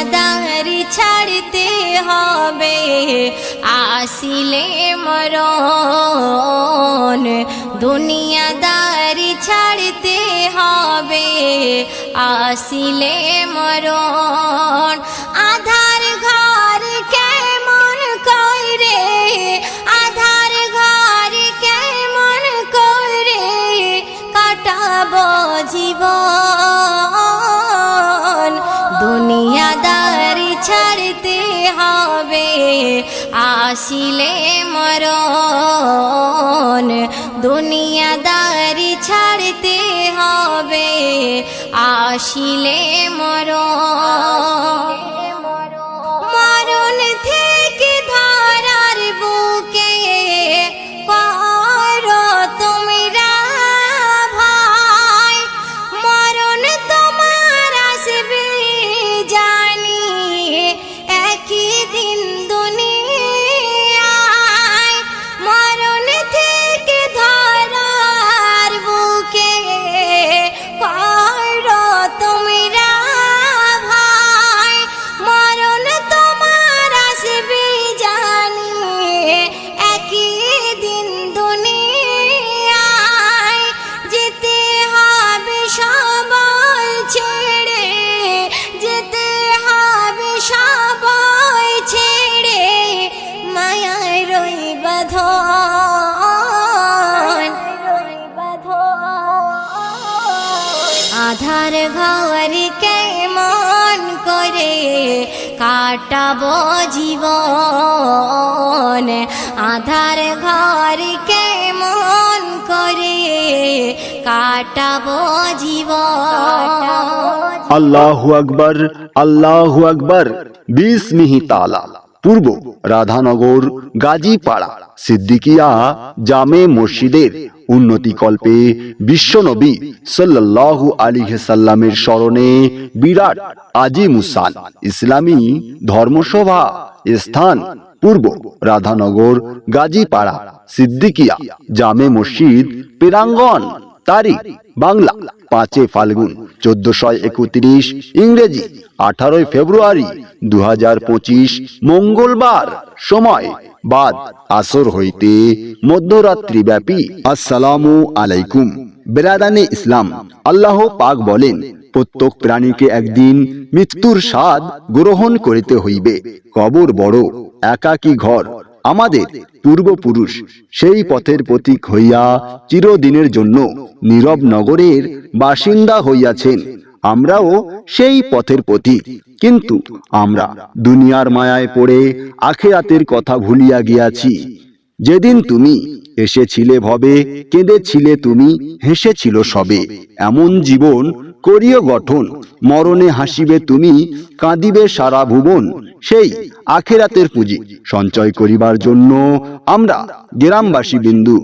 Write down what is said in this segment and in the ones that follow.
দুনিয়াদারি ছাড়তে হবে। আসিলে মরণ। দুনিয়াদারি ছাড়তে হবে। আসিলে মরণ। আধার ঘর কেমন করে? আধার ঘর কেমন করে? কাটাব জীবন আসিলে মরণ। দুনিয়াদারি ছাড়তে হবে। আসিলে মরণ। কাটাবো জীবন। আল্লাহু আকবার আল্লাহু আকবার। বিসমিহি তালা পূর্ব, রাধানগর, গাজীপাড়া, সিদ্দিকিয়া, জামে মসজিদের উন্নতি কল্পে বিশ্বনবী সাল্লাল্লাহু আলাইহি সাল্লামের স্মরণে বিরাট আজিমুসান ইসলামী ধর্মসভা স্থান। পূর্ব, রাধানগর, গাজীপাড়া, সিদ্দিকিয়া, জামে মসজিদ, পেরাঙ্গন তারিখ বাংলা, পাঁচে ফাল্গুন চোদ্দশো একত্রিশ, ইংরেজি, আঠারোই ফেব্রুয়ারি দু পঁচিশ, মঙ্গলবার, সময়, বাদ, আসর হইতে মধ্যরাত্রি ব্যাপী। আসসালামু আলাইকুম। বেরাদানে ইসলাম, আল্লাহ পাক বলেন প্রত্যেক প্রাণীকে একদিন মৃত্যুর স্বাদ গ্রহণ করিতে হইবে। কবর বড়, একাকী ঘর। আমাদের পূর্বপুরুষ সেই পথের প্রতীক হইয়া চিরদিনের জন্য নীরব নগরের বাসিন্দা হইয়াছেন। আমরাও সেই পথের পথিক কিন্তু আমরা দুনিয়ার মায়ায় পড়ে আখেরাতের কথা ভুলিয়া গিয়াছি। যেদিন তুমি এসেছিলে ভবে, কেঁদেছিলে তুমি, হেসেছিল সবে। এমন জীবন করিও গঠন, মরণে হাসিবে তুমি, কাঁদিবে সারা ভুবন, সেই আখেরাতের পুঁজি সঞ্চয় করিবার জন্য আমরা গ্রামবাসী বিন্দু।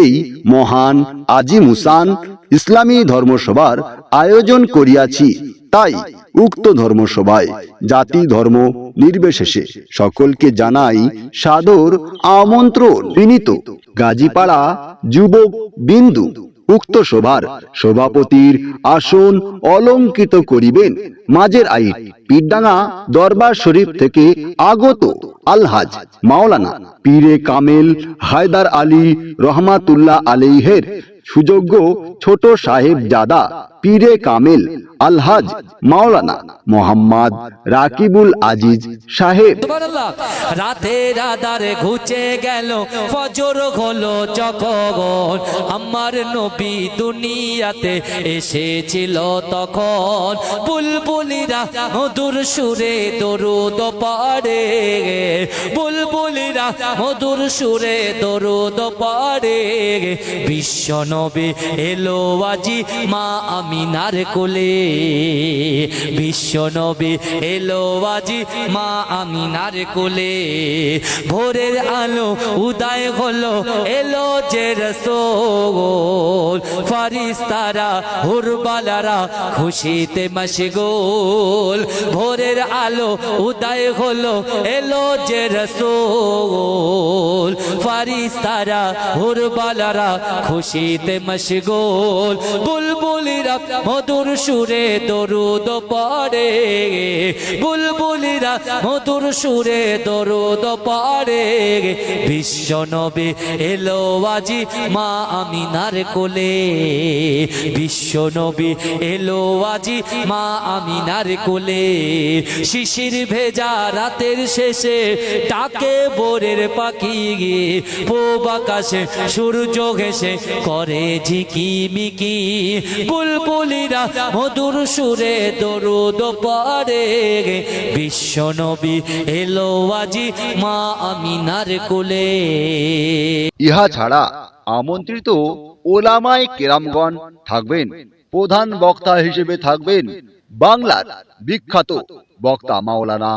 এই মহান আজি মুসান ইসলামী ধর্মসভার আয়োজন করিয়াছি, তাই উক্ত ধর্মসভায় জাতি ধর্ম নির্বিশেষে সকলকে জানাই সাদর আমন্ত্রণ বিনীত। গাজীপাড়া যুবক বিন্দু। উক্ত সভার সভাপতির আসন অলঙ্কৃত করিবেন। মাঝের আইন পীরডাঙ্গা দরবার শরীফ থেকে আগত আলহাজ মাওলানা পীরে কামেল হায়দার আলী রহমাতুল্লাহ আলাইহের সুযোগ্য ছোট সাহেব জাদা পীরে কামেল, আলহাজ মাওলানা মোহাম্মদ রাকিবুল আজিজ সাহেব। রাতের আধার ঘুচে গেল, ফজর হলো যখন। আমার নবী দুনিয়াতে এসেছিল তখন। বুলবুলিরা মধুর সুরে দরুদ পড়ে। বুলবুলিরা মধুর সুরে দরুদ পড়ে। বিশ্ব নবী এলো আজি মা আমিনার কোলে বিশ্ব নবী এলো আজি মা আমিনার কোলে। ভোরের আলো উদয় হলো, এলো যে রসোল ফারিস্তারা, হুরবালারা খুশিতে মশগুল। ভোরের আলো উদয় হলো, এলো যে রসোল ফারিস্তারা, হুরবালারা খুশিতে মশগুল। বুলবুলিরা মধুর সুরে দরুদ পড়ে বুলবুলিরা মধুর সুরে দরুদ পড়ে বিশ্ব নবী এলো আজি মা আমিনার কোলে। বিশ্ব নবী এলো আজি মা আমিনার কোলে। শিশির ভেজা রাতের শেষে ডাকে বোরের পাখি। গিয়ে পূব আকাশে সূর্য ঘেসে করে ঝিকিমিকি। বুলবুলিরা মধুর সুরে দরুদ পড়ে বিশ্ব নবী এলো আজি মা আমিনার কোলে। ইহা ছাড়া আমন্ত্রিত ওলামাই কেরামগণ থাকবেন, প্রধান বক্তা হিসেবে থাকবেন বাংলার বিখ্যাত বক্তা মাওলানা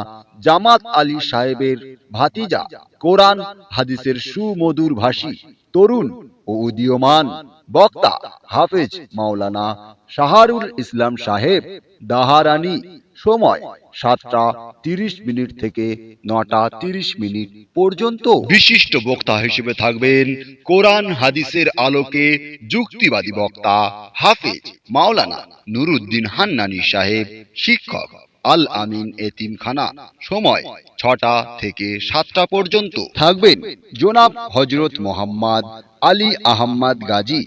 জামাত আলী সাহেবের ভাতিজা কোরআন, হাদিসের সুমধুর ভাষী তরুণ ও উদীয়মান বক্তা হাফেজ মাওলানা শাহারুল ইসলাম সাহেব, দাহারানি, সময় সাতটা তিরিশ মিনিট থেকে নটা তিরিশ মিনিট পর্যন্ত। বিশিষ্ট বক্তা হিসেবে থাকবেন কোরআন হাদিসের আলোকে যুক্তিবাদী বক্তা হাফেজ মাওলানা নুরুদ্দিন হান্নানি সাহেব, শিক্ষক। আল আমিন এতিমখানা, সময় ছটা থেকে সাতটা পর্যন্ত। থাকবেন জোনাব হজরত মোহাম্মদ আলী আহম্মদ গাজী।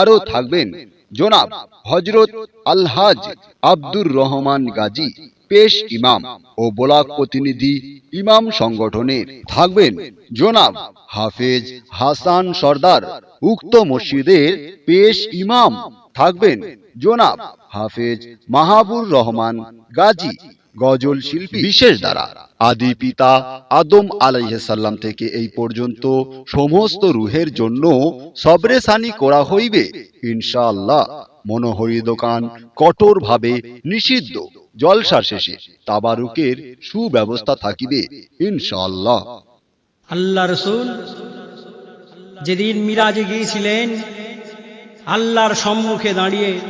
আরও থাকবেন জোনাব হজরত আলহাজ আব্দুর রহমান গাজী, পেশ ইমাম ও ব্লক প্রতিনিধি ইমাম সংগঠনের। থাকবেন জোনাব হাফেজ হাসান সর্দার, উক্ত মসজিদের পেশ ইমাম থাকবেন জনাব হাফেজ মাহাবুর রহমান গাজী গজল শিল্পী বিশেষ দ্বারা। আদি পিতা আদম আলাইসাল্লাম থেকে এই পর্যন্ত সমস্ত রুহের জন্য সবরেসানি করা হইবে। ইনশাআল্লাহ মনোহরি দোকান কঠোরভাবে নিষিদ্ধ। জলসা শেষে তাবারুকের সুব্যবস্থা থাকিবে ইনশাআল্লাহ। আল্লাহ রসুল যেদিন মিরাজে গিয়েছিলেন আল্লাহর সম্মুখে দাঁড়িয়ে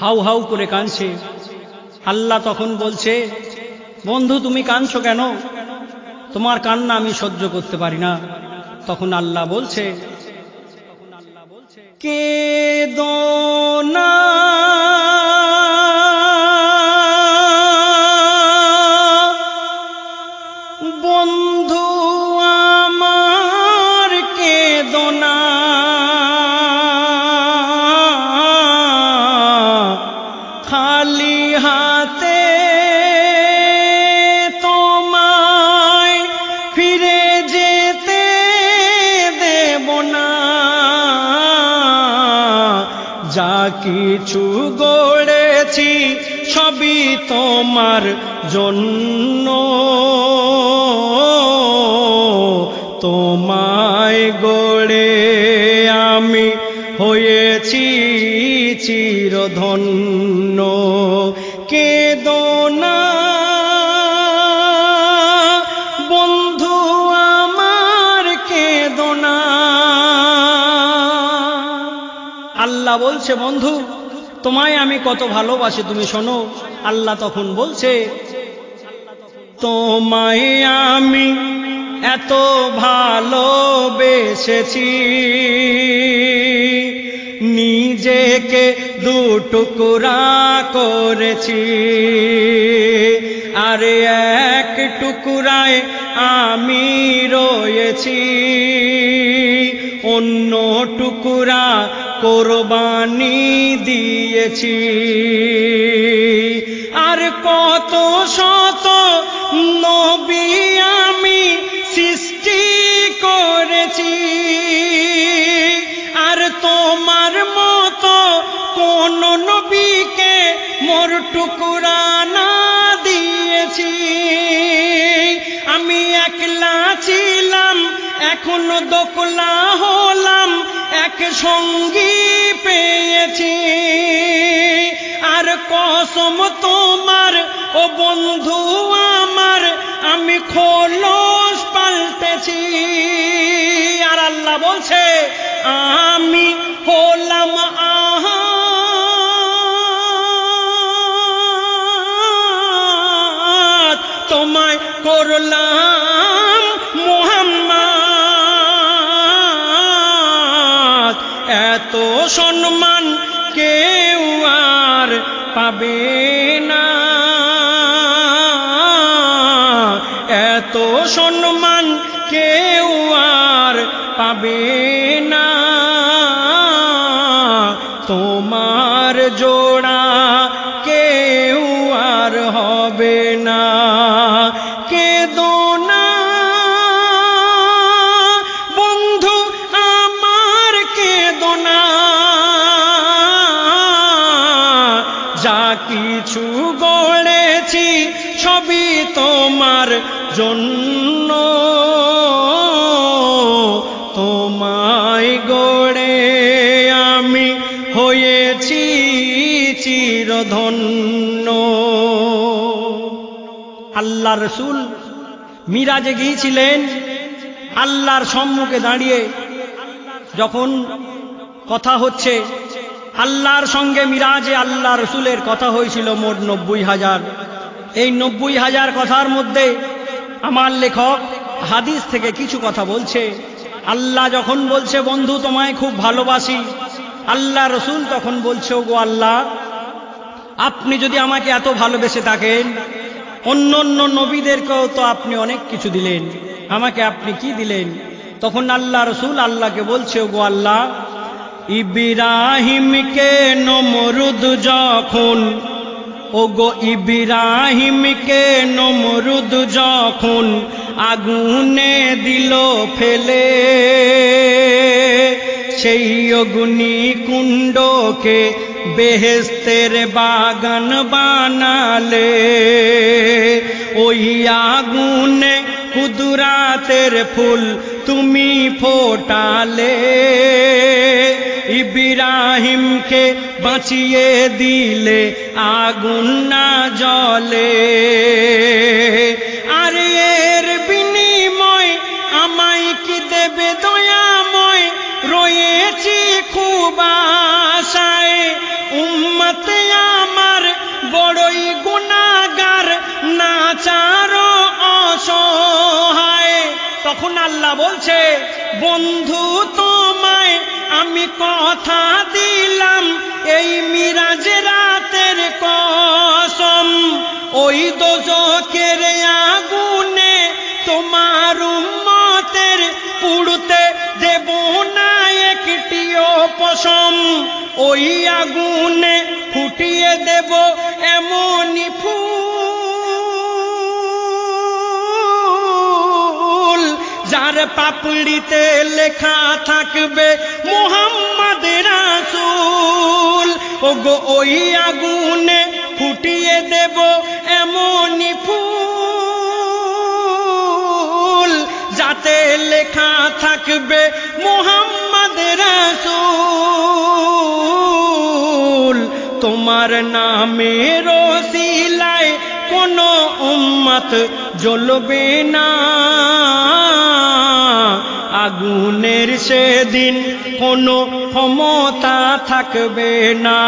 হাউ হাউ করে কাঁদছে। আল্লাহ তখন বলছে, বন্ধু, তুমি কাঁদছো কেন? তোমার কান্না আমি সহ্য করতে পারি না। তখন আল্লাহ বলছে, কে দোনা হাতে তোমায় ফিরে যেতে দেব না। যা কিছু গড়েছি সবই তোমার জন্য। তোমায় গড়ে আমি হয়েছি চিরধন্য। বলছে, বন্ধু, তোমায় আমি কত ভালোবাসি, তুমি শোনো। আল্লাহ তখন বলছে, তোমায় আমি এত ভালোবেসেছি। নিজেকে দুটুকুরা করেছি। আরে এক টুকুরায় আমি রয়েছি। অন্য টুকুরা কোরবানি দিয়েছি। আর কত শত নবী আমি সৃষ্টি করেছি। আর তোমার মতো কোন নবীকে মোর টুকুরা না দিয়েছি। আমি একলা ছিলাম, এখন দোকলা হলাম এক সঙ্গী পেয়েছি। আর কসম তোমার, ও বন্ধু আমার, আমি খোলস পাল্টেছি আর আল্লাহ বলছে, আমি হলাম আহা তোমায় করলাম। এত সম্মান কেউ আর পাবে না। এত সম্মান কেউ আর পাবে জন্য তোমায় গড়ে আমি হয়েছি চিরধন্য। আল্লাহ রসুল মিরাজে গিয়েছিলেন, আল্লাহর সম্মুখে দাঁড়িয়ে যখন কথা হচ্ছে, আল্লাহর সঙ্গে মিরাজে আল্লাহ রসুলের কথা হয়েছিল মোট নব্বই হাজার। এই নব্বই হাজার কথার মধ্যে আমার লেখক হাদিস থেকে কিছু কথা বলছে। আল্লাহ যখন বলছে, বন্ধু, তোমায় খুব ভালোবাসি। আল্লাহ রসুল তখন বলছে গো আল্লাহ, আপনি যদি আমাকে এত ভালোবেসে থাকেন, অন্য অন্য নবীদেরকেও তো আপনি অনেক কিছু দিলেন। আমাকে আপনি কি দিলেন? তখন আল্লাহ রসুল আল্লাহকে বলছে গো আল্লাহ, ইব্রাহিমকে নমরুদ যখন ও গো ইব্রাহিমকে নমরুদ যখন আগুনে দিল ফেলে, সেই অগ্নি কুণ্ডকে বেহেস্তের বাগান বানালে। ওই আগুনে কুদরাতের ফুল তুমি ফোটালে। ইব্রাহিমকে বাঁচিয়ে দিলে আগুন না জলে আর এর বিনিময় আমায় কি দেবে দয়াময়? রয়েছি খুব আশায়। উম্মতে আমার বড়ই গুণাগার নাচার অসহায়। তখন আল্লাহ বলছে, বন্ধু তোমায় আমি কথা দিলাম, এই মিরাজ রাতের কসম। ওই দোজকের আগুনে তোমার উম্মতের পুড়তে দেব না একটিও পশম ওই আগুনে ফুটিয়ে দেব যার পাপড়িতে লেখা থাকবে মোহাম্মদ রাসূল। ও গো ওই আগুনে ফুটিয়ে দেব এমনই ফুল। যাতে লেখা থাকবে মোহাম্মদ রাসূল। তোমার নামের রসিলায় কোনো উম্মত জ্বলবে না। আগুনের সেদিন কোনো ক্ষমতা থাকবে না।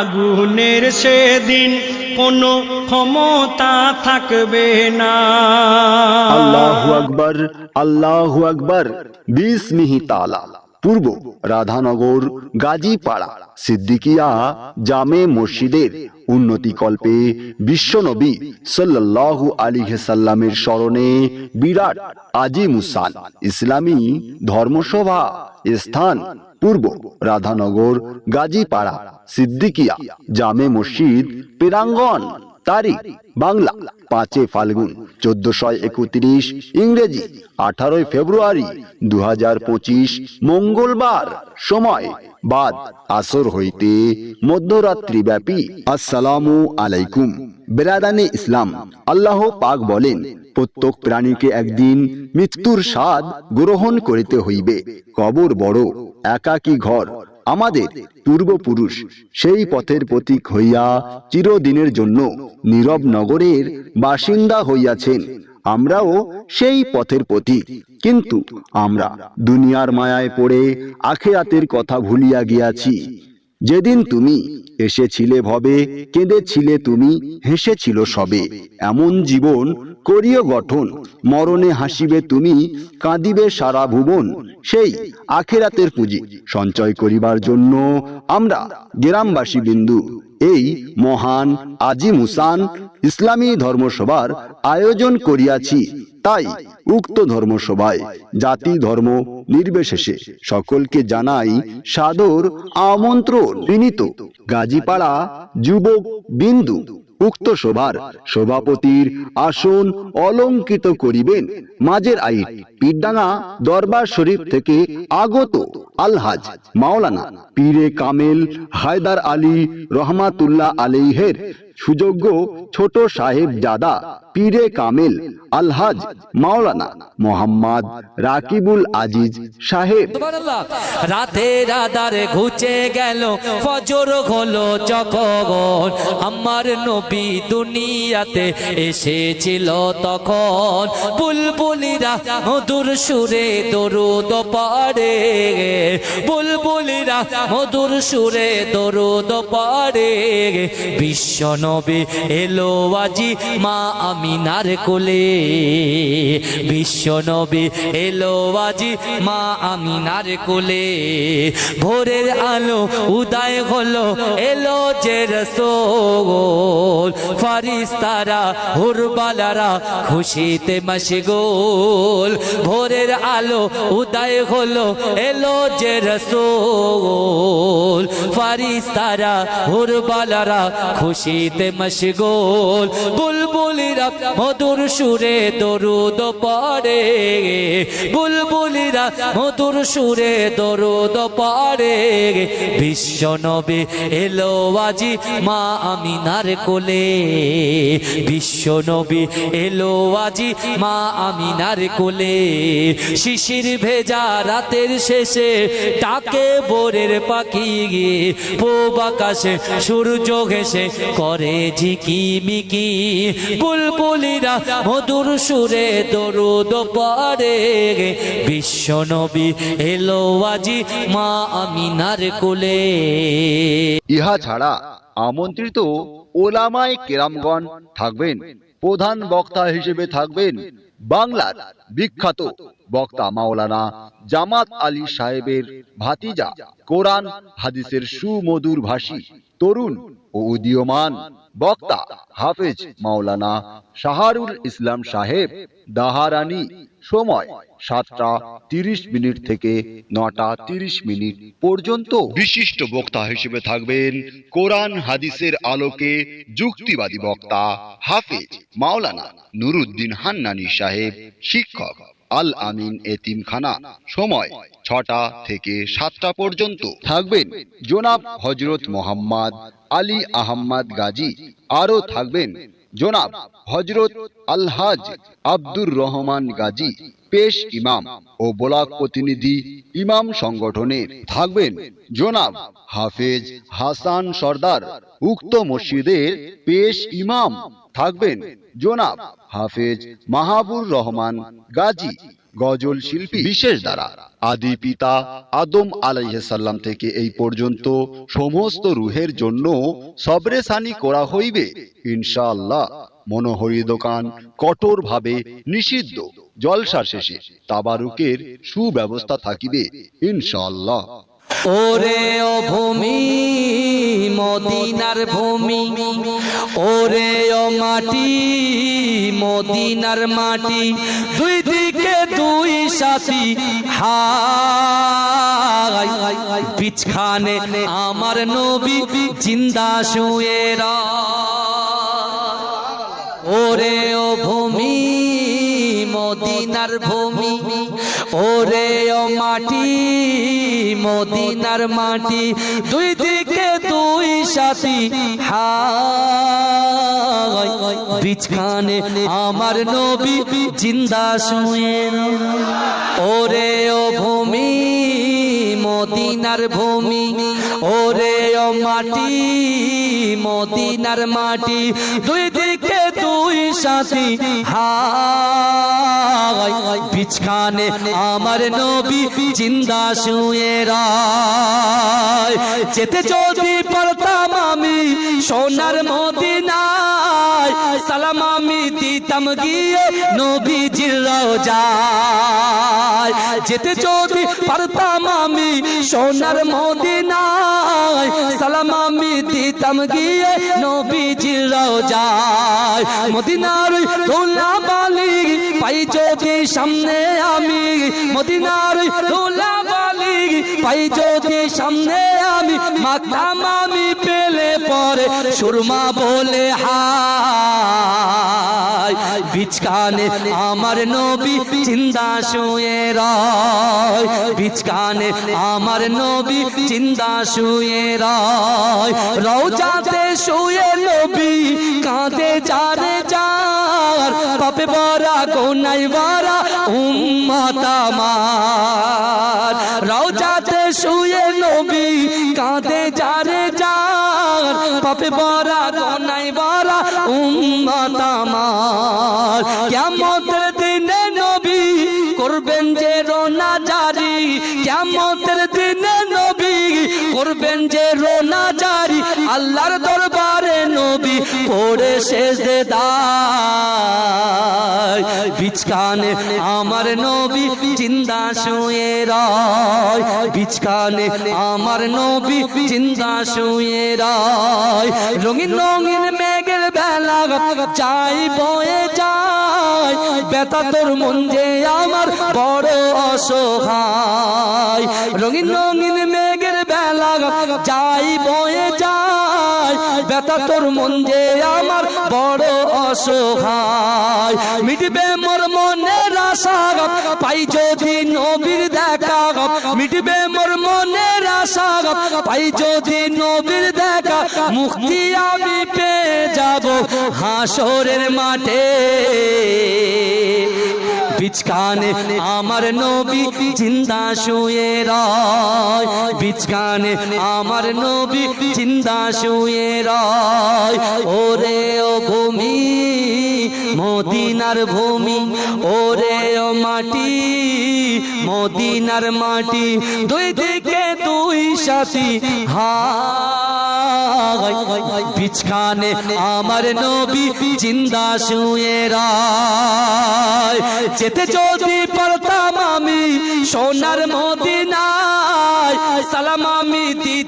আগুনের সেদিন কোনো ক্ষমতা থাকবে না। আল্লাহু আকবর আল্লাহু আকবর, বিসমিহি তালা পূর্ব রাধানগর, গাজীপাড়া, সিদ্দিকিয়া, জামে মসজিদের উন্নতি কল্পে বিশ্বনবী সাল্লাল্লাহু আলী সাল্লামের স্মরণে বিরাট আজিমুসান ইসলামী ধর্মসভা স্থান, পূর্ব রাধানগর, গাজীপাড়া, সিদ্দিকিয়া, জামে মসজিদ, প্রাঙ্গণ তারিখ, বাংলা, পাঁচে ফাল্গুন, চোদ্দশো একত্রিশ, ইংরেজি, আঠারোই ফেব্রুয়ারি দু পঁচিশ, মঙ্গলবার, সময়, বাদ, আসর হইতে মধ্যরাত্রি ব্যাপী। আসসালামু আলাইকুম। বেরাদানে ইসলাম, আল্লাহ পাক বলেন, প্রত্যেক প্রাণীকে একদিন মৃত্যুর স্বাদ গ্রহণ করিতে হইবে। কবর বড়, একাকী ঘর আমাদের পূর্বপুরুষ সেই পথের প্রতীক হইয়া চিরদিনের জন্য নীরব নগরের বাসিন্দা হইয়াছেন। আমরাও সেই পথের প্রতীক। কিন্তু আমরা দুনিয়ার মায়ায় পড়ে আখেরাতের কথা ভুলিয়া গিয়াছি। যেদিন তুমি এসেছিলে ভবে, কেঁদেছিলে তুমি, হেসেছিল সবে। এমন জীবন করিও গঠন, মরণে হাসিবে তুমি, কাঁদিবে সারা ভুবন, সেই আখেরাতের পুঁজি। সঞ্চয় করিবার জন্য আমরা গ্রামবাসী বিন্দু, এই মহান আজি মুসান ইসলামী ধর্মসভার আয়োজন করিয়াছি। তাই উক্ত ধর্মসভায় জাতি, ধর্ম, নির্বিশেষে সকলকে জানাই সাদর আমন্ত্রণ বিনীত। গাজীপাড়া যুবক বিন্দু উক্ত সভার সভাপতির আসন অলঙ্কৃত করিবেন। মাঝের আইট, পীরডাঙ্গা দরবার শরীফ থেকে আগত আলহাজ মাওলানা পীরে কামেল হায়দার আলী রহমাতুল্লাহ আলীহের সুযোগ্য ছোট সাহেব জাদা, পীরে কামেল, আলহাজ মাওলানা মোহাম্মদ রাকিবুল আজিজ সাহেব। রাতের আধারে ঘুচে গেল, ফজর হলো যখন। আমার নবী দুনিয়াতে এসেছিল তখন। বুলবুলিরা মধুর সুরে দরুদ পাড়ে। বুলবুলিরা মধুর সুরে দরুদ পাড়ে। বিশ্ব নবী এলো আজি মা আমিনার কোলে। বিশ্ব নবী এলো আজি মা আমিনার কোলে। ভোরের আলো উদয় হলো, এলো যে রসোল ফারিস্তারা, হুরবালারা খুশিতে মশগুল। ভোরের আলো উদয় হলো, এলো যে রসোল ফারিস্তারা, হুরবালারা খুশিতে মশগুল বুলবুলিরা মধুর সুরে দরুদ পড়ে। বুলবুলিরা মধুর সুরে দরুদ পড়ে। বিশ্ব নবী এলো আজি মা আমিনার কোলে। বিশ্ব নবী এলো আজি মা আমিনার কোলে। শিশির ভেজা রাতের শেষে টাকে বোরের পাখি গিয়ে। পূব আকাশে সূর্য ঘেসে করে ঝিকি মিকি বুলবুলিরা মধুর সুরে দরুদ পারে বিশ্ব নবী এলো আজি মা আমিনার কোলে। ইহা ছাড়া আমন্ত্রিত ওলামায় কেরামগণ থাকবেন। প্রধান বক্তা হিসেবে থাকবেন বাংলার বিখ্যাত বক্তা মাওলানা জামাত আলী সাহেবের ভাতিজা, কোরআন, হাদিসের সুমধুর ভাষী, তরুণ ও উদীয়মান বক্তা হাফেজ মাওলানা শাহারুল ইসলাম সাহেব, দাহারানি, সময় সাতটা তিরিশ মিনিট থেকে নটা তিরিশ মিনিট পর্যন্ত। বিশিষ্ট বক্তা হিসেবে থাকবেন কোরআন হাদিসের আলোকে যুক্তিবাদী বক্তা হাফেজ মাওলানা নুরুদ্দিন হান্নানি সাহেব, শিক্ষক। আল আমিন এতিমখানা সময় ছটা থেকে সাতটা পর্যন্ত। থাকবেন জনাব হজরত মোহাম্মদ আলী আহম্মদ গাজী। আরও থাকবেন জনাব হজরত আলহাজ আব্দুর রহমান গাজী, পেশ ইমাম ও ব্লক প্রতিনিধি ইমাম সংগঠনের থাকবেন জোনাব হাফেজ হাসান সর্দার, উক্ত মসজিদের পেশ ইমাম থাকবেন জনাব হাফেজ মাহাবুর রহমান গাজী, গজল শিল্পী, বিশেষ দ্বারা। আদি পিতা আদম আলাইসাল্লাম থেকে এই পর্যন্ত সমস্ত রুহের জন্য সবরেসানি করা হইবে, ইনশাআল্লাহ। মনোহরি দোকান কঠোরভাবে নিষিদ্ধ জলসা শেষে তাবারুকের সুব্যবস্থা থাকিবে, ইনশাআল্লাহ। ওরে ও ভূমি, মদিনার ভূমি। ওরে ও মাটি, মদিনার মাটি। দুই দিকে দুই সাথী হাই বিছখানে আমার নবী জিন্দা শুয়ে ওরে ও ভূমি, মদিনার ভূমি। ওরে ও মাটি, মদিনার মাটি, দুই দিকে দুই সাথী হাই বিছখানে আমার নবী জিন্দা শুয়ে ওরে ও ভূমি, মদিনার ভূমি, ওরে ও মাটি, মদিনার মাটি, দুই সাথী হাই বিছখানে আমার নবী জিন্দা শুয়ে রায়। যেতে যদি পারতাম আমি সোনার মদিনায়, সালাম আমি দিতাম গিয়ে নবীজির রোজায় যেতে যদি পারতাম আমি সোনার মদিনায়, সালাম আমি দিতাম গিয়ে নবীজির রোজায় মদিনার দোলা বালি পাই যদি সামনে আমি। মদিনার দোলা বালি পাই যদি সামনে মাতাম আমি পেলে পরে সুরমা বলে হাই। বিচকানে আমার নবী চিন্তা শুয়ে রয়। বিচকানে আমার নবী চিন্তা শুয়ে রয়। রওজাতে শুয়ে নবী কাঁদে যারে যার। পাপে বরা কোনাই বরা উম্মত আমার। যে রোনা জারি, আল্লাহর দরবারে নবী পড়ে শেষ দায় বিচকানে আমার নবী জিন্দা শুয়ে রয়। বিচকানে আমার নবী জিন্দা শুয়ে রয়। রঙিন রঙিন মেঘের বেলা চাই বয়ে যায়। বেতা তোর মন যে আমার বড় অসহায়। রঙিন রঙিন মেঘের যাই বয়ে যায় বেতা তোর মন যে আমার বড় অসহায়। মিটবে মোর মনের আশা পাই যদি নবীর দেখা মিটবে মোর মনের আশা পাই যদি নবীর দেখা মুক্তি আমি পেয়ে যাব হাসরের মাঠে। বিচকানে আমার নবী জিন্দা শুয়ে রয়। বিচকানে আমার নবী জিন্দা শুয়ে রয়। ওরে ও ভূমি। মদিনার ভূমি, ওরে ও মাটি, মদিনার মাটি, দুই দিকে দুই সাথী হাই বিছখানে আমার নবী জিন্দা শুয়ে রায়। যেতে যদি পারতাম আমি সোনার মদিনায়, সালাম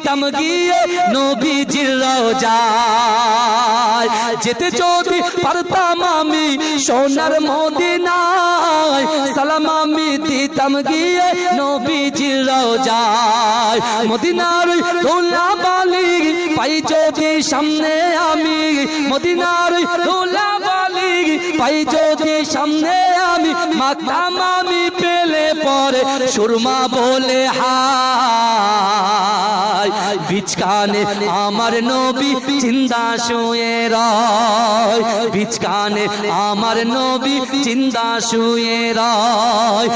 দিতাম গিয়ে নবীজির রোজায়। যেতে যদি পারতাম আমি সোনার মদিনায়, সালাম আমি দিতাম গিয়ে নবীজির রোজায়। মদিনার দোলা বালি পাই যদি সামনে আমি, মদিনার দোলা বালি পাই যদি সামনে আমি, মাতাম আমি পেলে পরে সুরমা বলে, হায় বিচকানে আমার নবী চিন্তা শুয়ে রয় বিচকানে আমার নবী চিন্তা শুয়ে রয়